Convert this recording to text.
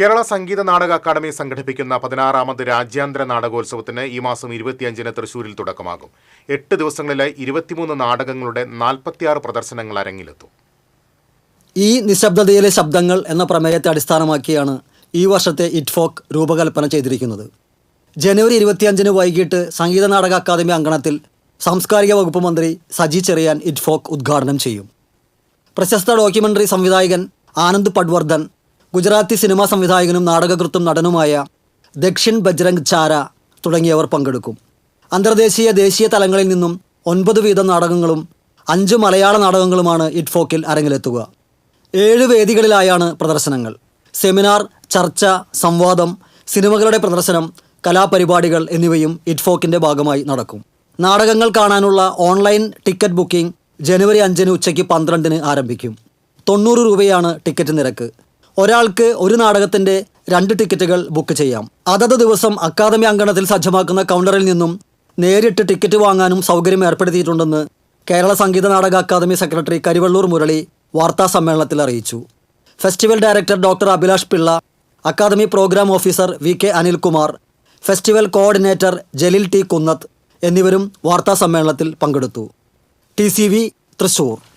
Kerala Sangeetha Nataka academy സംഘടിപ്പിക്കുന്ന പതിനാറാമത് രാജ്യാന്തര നാടകോത്സവത്തിന് ഈ മാസം ഇരുപത്തിയഞ്ചിന് തൃശൂരിൽ തുടക്കമാകും. എട്ട് ദിവസങ്ങളിലായി ഇരുപത്തിമൂന്ന് നാടകങ്ങളുടെ നാൽപ്പത്തിയാറ് പ്രദർശനങ്ങൾ അരങ്ങിലെത്തും. ഈ നിശബ്ദതയിലെ ശബ്ദങ്ങൾ എന്ന പ്രമേയത്തെ അടിസ്ഥാനമാക്കിയാണ് ഈ വർഷത്തെ ഇറ്റ്ഫോക്ക് രൂപകൽപ്പന ചെയ്തിരിക്കുന്നത്. ജനുവരി ഇരുപത്തിയഞ്ചിന് വൈകിട്ട് സംഗീത നാടക അക്കാദമി അങ്കണത്തിൽ സാംസ്കാരിക വകുപ്പ് മന്ത്രി സജി ചെറിയാൻ ഇറ്റ്ഫോക്ക് ഉദ്ഘാടനം ചെയ്യും. പ്രശസ്ത ഡോക്യുമെന്ററി സംവിധായകൻ ആനന്ദ് പട്വർദ്ധൻ ഗുജറാത്തി സിനിമാ സംവിധായകനും നാടകകൃത്തും നടനുമായ ദക്ഷിൺ ബജ്രംഗ് ചാര തുടങ്ങിയവർ പങ്കെടുക്കും. അന്തർദേശീയ ദേശീയ തലങ്ങളിൽ നിന്നും ഒൻപത് വീതം നാടകങ്ങളും അഞ്ച് മലയാള നാടകങ്ങളുമാണ് ഇറ്റ്ഫോക്കിൽ അരങ്ങിലെത്തുക. ഏഴ് വേദികളിലായാണ് പ്രദർശനങ്ങൾ. സെമിനാർ ചർച്ച സംവാദം സിനിമകളുടെ പ്രദർശനം കലാപരിപാടികൾ എന്നിവയും ഇറ്റ്ഫോക്കിന്റെ ഭാഗമായി നടക്കും. നാടകങ്ങൾ കാണാനുള്ള ഓൺലൈൻ ടിക്കറ്റ് ബുക്കിംഗ് ജനുവരി അഞ്ചിന് ഉച്ചയ്ക്ക് പന്ത്രണ്ടിന് ആരംഭിക്കും. തൊണ്ണൂറ് രൂപയാണ് ടിക്കറ്റ് നിരക്ക്. ഒരാൾക്ക് ഒരു നാടകത്തിന്റെ രണ്ട് ടിക്കറ്റുകൾ ബുക്ക് ചെയ്യാം. അതത് ദിവസം അക്കാദമി അങ്കണത്തിൽ സജ്ജമാക്കുന്ന കൗണ്ടറിൽ നിന്നും നേരിട്ട് ടിക്കറ്റ് വാങ്ങാനും സൗകര്യം ഏർപ്പെടുത്തിയിട്ടുണ്ടെന്ന് കേരള സംഗീത നാടക അക്കാദമി സെക്രട്ടറി കരിവള്ളൂർ മുരളി വാർത്താ സമ്മേളനത്തിൽ അറിയിച്ചു. Festival director doctor Abhilash Pillai academy programme officer V K Anilkumar festival coordinator Jaleel T Kunnath എന്നിവരും വാർത്താ സമ്മേളനത്തിൽ പങ്കെടുത്തു. T C V Thrissur.